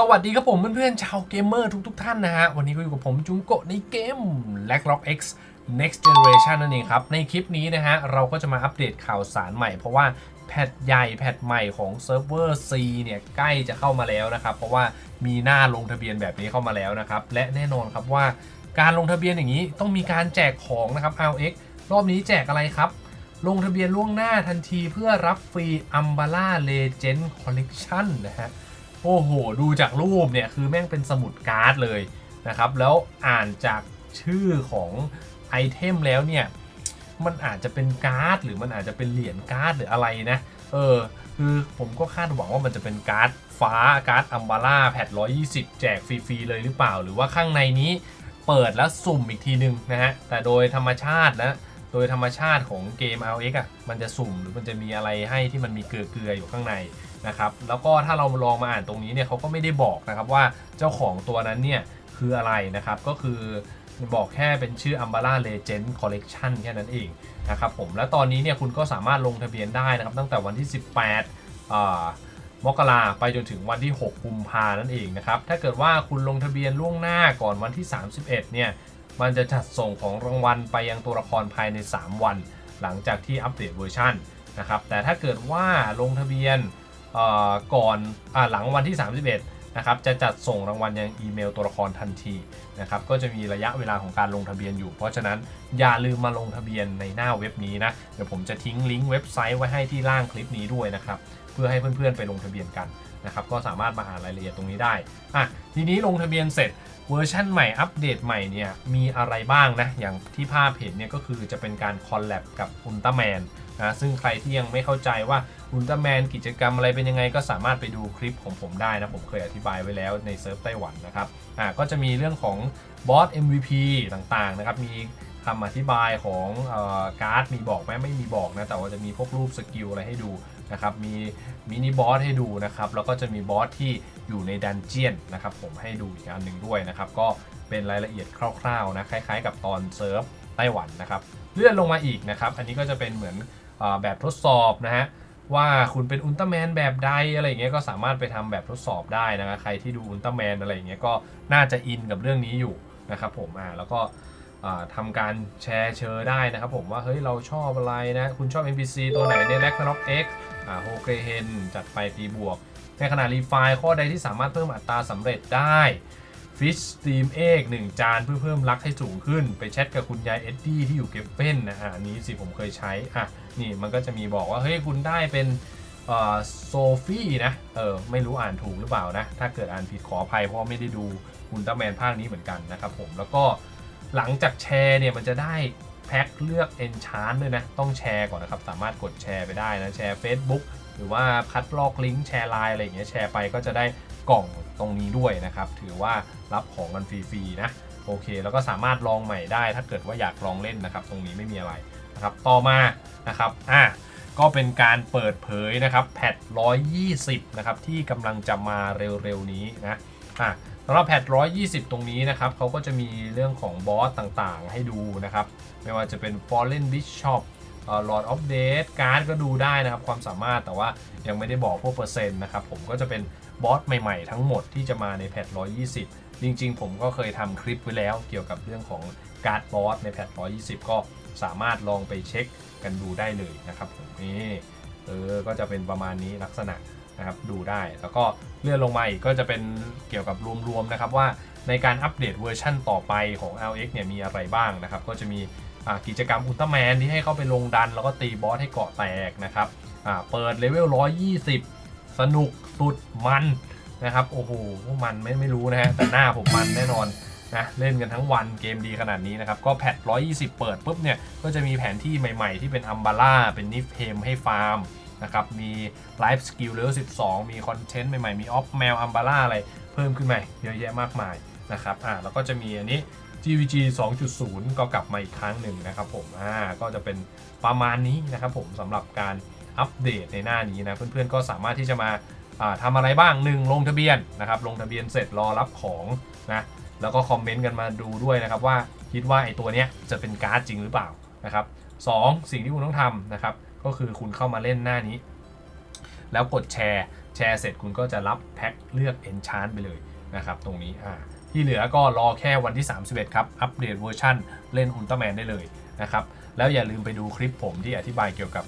สวัสดีครับผมเพื่อนๆชาวเกมเมอร์ทุกๆท่านนะฮะ วันนี้ก็อยู่กับผมจุงโกะในเกม l a c k r o c k X Next Generation นั่นเองครับ ในคลิปนี้นะฮะ เราก็จะมาอัปเดตข่าวสารใหม่ เพราะว่าแพทใหญ่แพทใหม่ของเซิร์ฟเวอร์ C เนี่ย ใกล้จะเข้ามาแล้วนะครับ เพราะว่ามีหน้าลงทะเบียนแบบนี้เข้ามาแล้วนะครับ และแน่นอนครับว่าการลงทะเบียนอย่างนี้ต้องมีการแจกของนะครับ RX รอบนี้แจกอะไรครับลงทะเบียนล่วงหน้าทันทีเพื่อรับฟรี Umbrella Legend Collection นะฮะ โอ้โห ดูจากรูปเนี่ยคือแม่งเป็นสมุดการ์ดเลยนะครับ แล้วอ่านจากชื่อของไอเทมแล้วเนี่ย มันอาจจะเป็นการ์ดหรือมันอาจจะเป็นเหรียญการ์ดหรืออะไรนะ เออ คือผมก็คาดหวังว่ามันจะเป็นการ์ดฟ้าการ์ดอัมบาร่าแพท120แจกฟรีๆเลยหรือเปล่า หรือว่าข้างในนี้เปิดแล้วสุ่มอีกทีหนึ่งนะฮะ แต่โดยธรรมชาติและโดยธรรมชาติของเกม RX อะ มันจะสุ่มหรือมันจะมีอะไรให้ที่มันมีเกลือๆอยู่ข้างใน นะครับแล้วก็ถ้าเราลองมาอ่านตรงนี้เนี่ยเขาก็ไม่ได้บอกนะครับว่าเจ้าของตัวนั้นเนี่ยคืออะไรนะครับก็คือบอกแค่เป็นชื่อ Umbrella Legend Collection แค่นั้นเองนะครับผมและตอนนี้เนี่ยคุณก็สามารถลงทะเบียนได้นะครับตั้งแต่วันที่ 18มกราไปจนถึงวันที่ 6 กุมภานั่นเองนะครับถ้าเกิดว่าคุณลงทะเบียนล่วงหน้าก่อนวันที่ 31 เนี่ยมันจะจัดส่งของรางวัลไปยังตัวละครภายใน 3 วัน หลังจากที่อัปเดตเวอร์ชันนะครับแต่ถ้าเกิดว่าลงทะเบียน ก่อนอหลังวันที่ 31นะครับจะจัดส่งรางวัลยังอีเมลตัวละครทันทีนะครับก็จะมีระยะเวลาของการลงทะเบียนอยู่ เพราะฉะนั้นอย่าลืมมาลงทะเบียนในหน้าเว็บนี้นะเดี๋ยวผมจะทิ้งลิงก์เว็บไซต์ไว้ให้ที่ล่างคลิปนี้ด้วยนะครับเพื่อให้เพื่อนๆไปลงทะเบียนกันนะครับก็สามารถมาอ่านรายละเอียดตรงนี้ได้อะทีนี้ลงทะเบียนเสร็จเวอร์ชันใหม่อัปเดตใหม่เนี่ยมีอะไรบ้างนะอย่างที่ภาพเห็นเนี่ยก็คือจะเป็นการคอลแลบกับอุลตร้าแมนนะซึ่งใครที่ยังไม่เข้าใจว่า อุลตร้าแมนกิจกรรมอะไรเป็นยังไงก็สามารถไปดูคลิปของผมได้นะ ผมเคยอธิบายไว้แล้วในเซิร์ฟไต้หวันนะครับอ่าก็จะมีเรื่องของบอส MVP ต่างๆนะครับมีคำอธิบายของออการ์ดมีบอกไหมไม่มีบอกนะ แต่ว่าจะมีพวกรูปสกิลอะไรให้ดูนะครับ มีมินิบอสให้ดูนะครับ แล้วก็จะมีบอสที่อยู่ในดันเจียนนะครับ ผมให้ดูอีกอันหนึ่งด้วยนะครับ ก็เป็นรายละเอียดคร่าวๆนะ คล้ายๆกับตอนเซิร์ฟไต้หวันนะครับ เลื่อนลงมาอีกนะครับ อันนี้ก็จะเป็นเหมือนอแบบทดสอบนะฮะ ว่าคุณเป็นอุลตร้าแมนแบบใดอะไรอย่างเงี้ยก็สามารถไปทำแบบทดสอบได้นะครับใครที่ดูอุลตร้าแมนอะไรอย่างเงี้ยก็น่าจะอินกับเรื่องนี้อยู่นะครับผมอ่าแล้วก็ทำการแชร์เชอร์ได้นะครับผมว่าเฮ้ยเราชอบอะไรนะ คุณชอบ NPC ตัวไหนใน r a g n a r o k X อ่าโฮเกเฮนจัดไปตีบวก ในขณะรีไฟล์ข้อใดที่สามารถเพิ่มอัตราสำเร็จได้ ฟิชสตรีมเอกหนึ่งจานเพื่อเพิ่มรักให้สูงขึ้น ไปแชทกับคุณยายเอ็ดดี้ที่อยู่เก็บเป็นนะฮะนี้สิผมเคยใช้อะนี่มันก็จะมีบอกว่าเฮ้ยคุณได้เป็นโซฟี่นะ เออ ไม่รู้อ่านถูกหรือเปล่านะ ถ้าเกิดอ่านผิดขออภัยเพราะไม่ได้ดูอุลตร้าแมนภาคนี้เหมือนกันนะครับผม แล้วก็หลังจากแชร์เนี่ยมันจะได้แพ็คเลือก Enchant ด้วยนะ ต้องแชร์ก่อนนะครับ สามารถกดแชร์ไปได้นะ แชร์ Facebook หรือว่าคัดลอกลิงก์แชร์ไลน์อะไรอย่างเงี้ย แชร์ไปก็จะได้ กล่องตรงนี้ด้วยนะครับ ถือว่ารับของกันฟรีๆนะโอเค แล้วก็สามารถลองใหม่ได้ ถ้าเกิดว่าอยากลองเล่นนะครับ ตรงนี้ไม่มีอะไรนะครับ ต่อมานะครับอะก็เป็นการเปิดเผยนะครับแพท120 นะครับ ที่กำลังจะมาเร็วๆนี้นะอะสำหรับแพท120 ตรงนี้นะครับเขาก็จะมีเรื่องของบอสต่างๆ ให้ดูนะครับ ไม่ว่าจะเป็น Fallen Bishop Lord of Death การ์ดก็ดูได้นะครับ ความสามารถแต่ว่ายังไม่ได้บอกพวกเปอร์เซ็นต์นะครับ ผมก็จะเป็น บอสใหม่ๆ ทั้งหมดที่จะมาในแพท120 จริง ๆ ผมก็เคยทำคลิปไว้แล้วเกี่ยวกับเรื่องของการ์ดบอสในแพท120 ก็สามารถลองไปเช็คกันดูได้เลยนะครับผมนี่เออก็จะเป็นประมาณนี้ลักษณะนะครับดูได้แล้วก็เลื่อนลงมาอีกก็จะเป็นเกี่ยวกับรวมๆนะครับว่าในการอัปเดตเวอร์ชั่นต่อไปของ LX เนี่ยมีอะไรบ้างนะครับ ก็จะมีกิจกรรมอุลตร้าแมนที่ให้เข้าไปลงดัน แล้วก็ตีบอสให้เกาะแตกนะครับเปิดเลเวล120 สนุกสุดมันนะครับโอ้โหมันไม่ไม่รู้นะฮะแต่หน้าผมมันแน่นอนนะเล่นกันทั้งวันเกมดีขนาดนี้นะครับ ก็แพท120 เปิดปุ๊บเนี่ย ก็จะมีแผนที่ใหม่ๆ ที่เป็นอัมบาร่าเป็นนิฟเฮมให้ฟาร์มนะครับ มีไลฟ์สกิลเลเวล12 มีคอนเทนต์ใหม่ๆ มีออฟแมวอัมบาร่าอะไรเพิ่มขึ้นมาเยอะแยะมากมายนะครับอ่าแล้วก็จะมีอันนี้ GVG 2.0 ก็กลับมาอีกครั้งหนึ่งนะครับผมอ่าก็จะเป็นประมาณนี้นะครับผมสำหรับการ อัปเดตในหน้านี้นะ เพื่อนๆก็สามารถที่จะมาทำอะไรบ้าง 1 ลงทะเบียนนะครับ ลงทะเบียนเสร็จรอรับของนะแล้วก็คอมเมนต์กันมาดูด้วยนะครับว่าคิดว่าไอตัวเนี้ยจะเป็นการ์ดจริงหรือเปล่านะครับสสิ่งที่คุณต้องทำนะครับ ก็คือคุณเข้ามาเล่นหน้านี้ แล้วกดแชร์ แชร์เสร็จคุณก็จะรับแพ็คเลือก Enchant ไปเลยนะครับ ตรงนี้อ่าที่เหลือก็รอแค่วันที่ 31 ครับ อัปเดตเวอร์ชันเล่นอุลตร้าแมนได้เลย นะครับ แล้วอย่าลืมไปดูคลิปผมที่อธิบายเกี่ยวกับ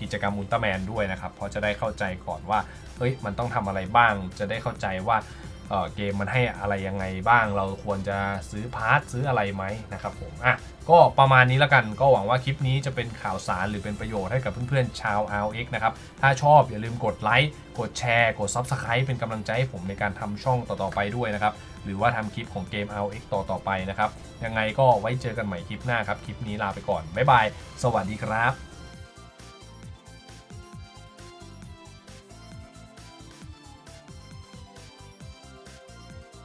กิจกรรมอุลตร้าแมนด้วยนะครับ เพราะจะได้เข้าใจก่อนว่าเฮ้ยมันต้องทำอะไรบ้าง จะได้เข้าใจว่าเเกมมันให้อะไรยังไงบ้าง เราควรจะซื้อพาร์ทซื้ออะไรไหมนะครับผมอะก็ประมาณนี้แล้วกันก็หวังว่าคลิปนี้จะเป็นข่าวสารหรือเป็นประโยชน์ให้กับเพื่อนๆชาว RX นะครับ ถ้าชอบอย่าลืมกดไลค์กดแชร์ กด Subscribe เป็นกำลังใจให้ผมในการทำช่องต่อๆไปด้วยนะครับ หรือว่าทำคลิปของเกม RX ต่อต่อไปนะครับ ยังไงก็ไว้เจอกันใหม่คลิปหน้าครับ คลิปนี้ลาไปก่อน บ๊ายบาย สวัสดีครับ